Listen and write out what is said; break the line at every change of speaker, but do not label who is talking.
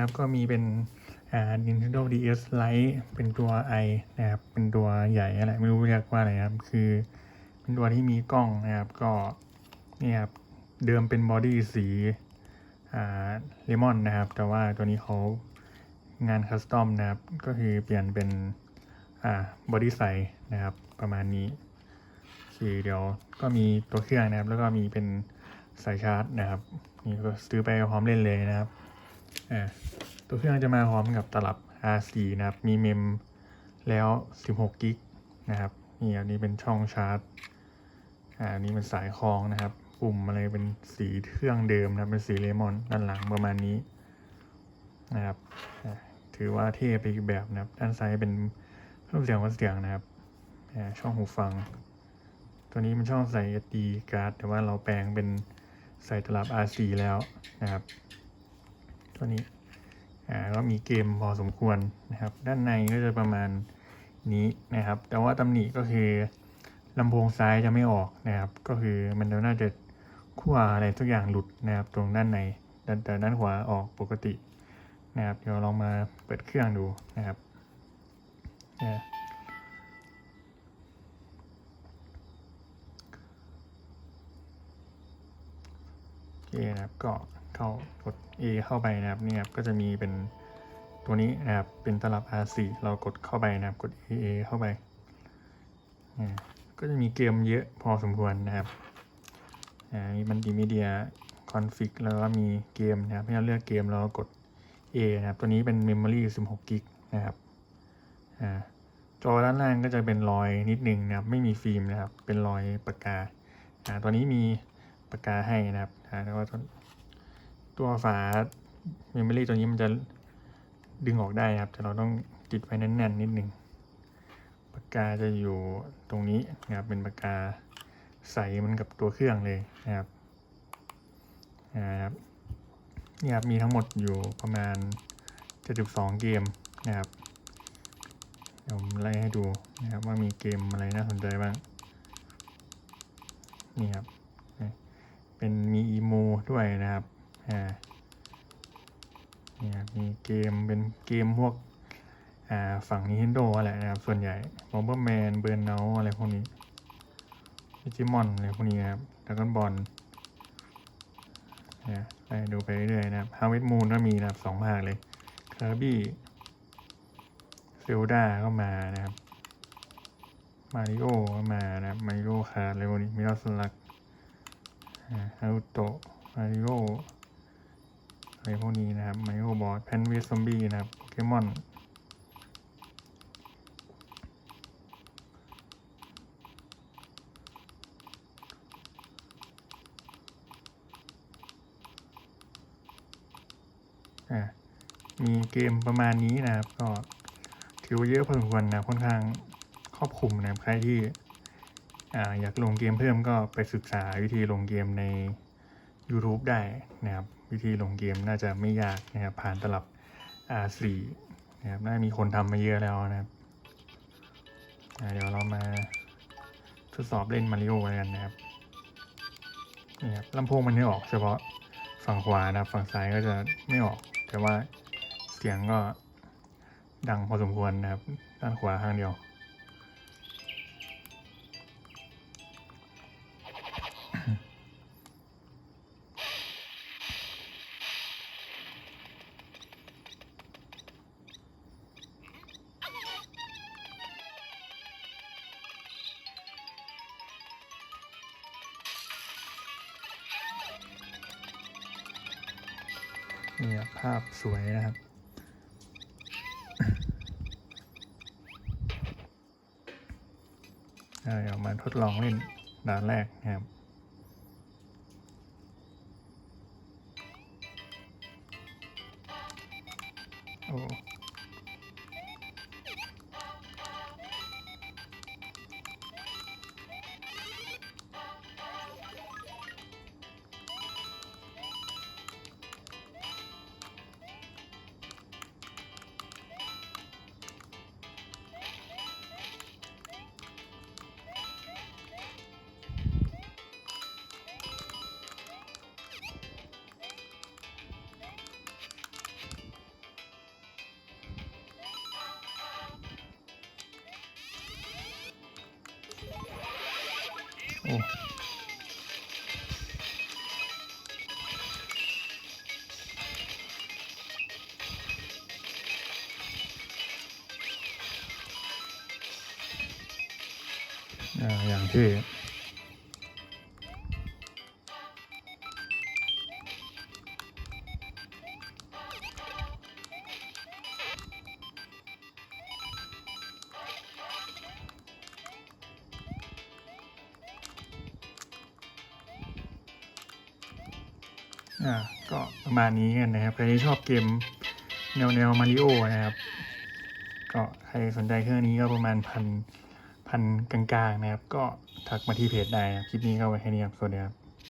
ครับก็มีเป็นอ่า Nintendo DS Lite เป็นตัว i นะครับเป็นตัวใหญ่อะไรไม่รู้เรียกว่าอะไรครับ คือเป็นตัวที่มีกล้องนะครับก็นี่ครับเดิมเป็นบอดี้สีอ่าเลมอนนะครับ แต่ว่าตัวนี้เขางานคัสตอมนะครับ ก็คือเปลี่ยนเป็นอ่าบอดี้ใสนะครับ ประมาณนี้โอเคเดี๋ยวก็มีตัวเครื่องนะครับ แล้วก็มีเป็นสายชาร์จนะครับ นี่ก็ซื้อไปพร้อมเล่นเลยนะครับ อ่าตัวเครื่องจะมาพร้อมกับตลับ R4 นะครับ มีเมมแล้ว 16 กิกนะครับนี่อันนี้เป็นช่องชาร์จอ่าอันนี้เป็นสายคล้องนะครับ ปุ่มอะไรเป็นสีเครื่องเดิมนะครับเป็นสีเลมอนด้านหลังประมาณนี้นะครับถือว่าเท่ไปอีกแบบนะครับ ด้านซ้ายเป็นเครื่องเสียงวัดเสียงนะครับช่องหูฟัง ตัวนี้เป็นช่องใส่ SD card แต่ว่าเราแปลงเป็นใส่ตลับ R4 แล้วนะครับ ตัวนี้อ่าก็มีเกมพอสมควรนะครับ ด้านในก็จะประมาณนี้นะครับ แต่ว่าตำหนิก็คือลำโพงซ้ายจะไม่ออกนะครับ ก็คือมันน่าจะขั้วอะไรทุกอย่างหลุดนะครับ ตรงด้านในแต่แต่ด้านขวาออกปกตินะครับ เดี๋ยวลองมาเปิดเครื่องดูนะครับโอเคนะครับก็ เข้ากด A เข้าไปนะครับเนี่ยครับก็จะมีเป็นตัวนี้นะครับเป็นตลับ R4 เรากดเข้าไปนะครับกด AA เข้าไปก็จะมีเกมเยอะพอสมควรนะครับมีมัลติมีเดียคอนฟิกแล้วก็มีเกมนะครับให้เราเลือกเกมแล้วกด A นะครับ ตัวนี้เป็น Memory 16กิกนะครับอจอด้านล่างก็จะเป็นรอยนิดนึงนะครับ ไม่มีฟิล์มนะครับ เป็นรอยปากกาตัวนี้มีปากกาให้นะครับแล้วก็ ตัวตัวฝา Memory ตัวนี้มันจะดึงออกได้ครับ แต่เราต้องติดไว้แน่นๆนิดนึงปากกาจะอยู่ตรงนี้นะครับ เป็นปากกาใสมันกับตัวเครื่องเลยนะครับนะครับนี่ครับมีทั้งหมดอยู่ประมาณ 72 เกมนะครับเดี๋ยวผมไล่ให้ดูนะครับว่ามีเกมอะไรน่าสนใจบ้างนี่ครับเป็นมีอีโมด้วยนะครับ อ่านี่ครับมีเกมเป็นเกมพวกอ่าฝั่ง Nintendo แหละนะครับ ส่วนใหญ่ Bomberman Burnout อะไรพวกนี้ Digimon อะไรพวกนี้นะครับ Dragon Ball นะไปดูไปเรื่อยๆนะครับ Harvest Moon ก็มีนะครับสองภาคเลย Kirby Zelda ก็มานะครับ Mario ก็มานะครับ Mario Kart อะไรพวกนี้ Metal Slug อ่า Naruto Mario อ อะไรพวกนี้นะครับ Mario Ball Plant vs Zombie นะครับ Pokemon อะมีเกมประมาณนี้นะครับ ก็ถือว่าเยอะพอสมควรนะค่อนข้างครอบคลุมนะครับใครที่ออยากลงเกมเพิ่มก็ไปศึกษาวิธีลงเกมใน YouTube ได้นะครับ วิธีลงเกมน่าจะไม่ยากนะครับ ผ่านตลับ R4 นะครับน่ามีคนทำมาเยอะแล้วนะครับเดี๋ยวเรามาทดสอบเล่นมาริโอกันนะครับนี่ครับลำโพงมันไม่ออกเฉพาะฝั่งขวานะครับ ฝั่งซ้ายก็จะไม่ออก แต่ว่าเสียงก็ดังพอสมควรนะครับ ด้านขวาข้างเดียว นี่ภาพสวยนะครับ เดี๋ยวมาทดลองเล่นด่านแรกนะครับโอ้ อ้อ่าอ อ่าก็ประมาณนี้กันนะครับใครที่ชอบเกมแนวแนวมาริโอนะครับ ก็ใครสนใจเครื่องนี้ก็ประมาณพันพันกลางๆนะครับ ก็ทักมาที่เพจได้ครับคลิปนี้ก็ไว้แค่นี้ครับสวัสดีครับ